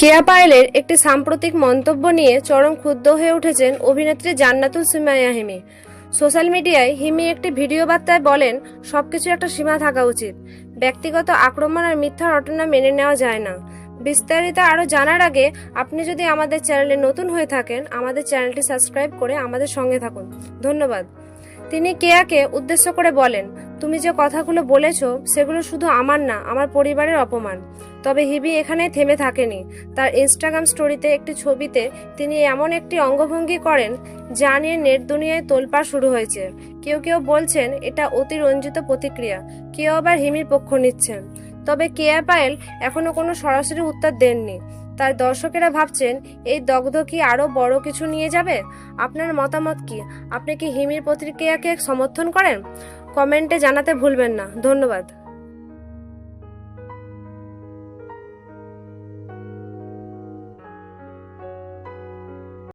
কেয়া পায়েলের একটি সাম্প্রতিক মন্তব্য নিয়ে চরম ক্ষুব্ধ হয়ে উঠেছেন অভিনেত্রী জান্নাতুল সুমাইয়া হিমি। সোশ্যাল মিডিয়ায় হিমি একটি ভিডিও বার্তায় বলেন, সবকিছু একটা সীমা থাকা উচিত। ব্যক্তিগত আক্রমণ আর মিথ্যা ঘটনা মেনে নেওয়া যায় না। বিস্তারিত আরও জানার আগে আপনি যদি আমাদের চ্যানেলে নতুন হয়ে থাকেন, আমাদের চ্যানেলটি সাবস্ক্রাইব করে আমাদের সঙ্গে থাকুন। ধন্যবাদ। তিনি কেয়াকে উদ্দেশ্য করে বলেন, তুমি যে কথাগুলো বলেছ, সেগুলো শুধু আমার না, আমার পরিবারের অপমান। তবে হিবি এখানে থেমে থাকেনি। তার ইনস্টাগ্রাম স্টোরিতে একটি ছবিতে তিনি এমন একটি অঙ্গভঙ্গি করেন, যা নিয়ে নেট দুনিয়ায় তোলপাড় শুরু হয়েছে। কেউ কেউ বলছেন, এটা অতিরঞ্জিত প্রতিক্রিয়া। কেউ আবার হিমির পক্ষ নিচ্ছেন। তবে কেয়া পায়েল এখনও কোনো সরাসরি উত্তর দেননি। তার দর্শকেরা ভাবছেন, এই দগ্ধ কি আরও বড় কিছু নিয়ে যাবে? আপনার মতামত কি? আপনি কি হিমির প্রতিক্রিয়াকে সমর্থন করেন? কমেন্টে জানাতে ভুলবেন না। ধন্যবাদ।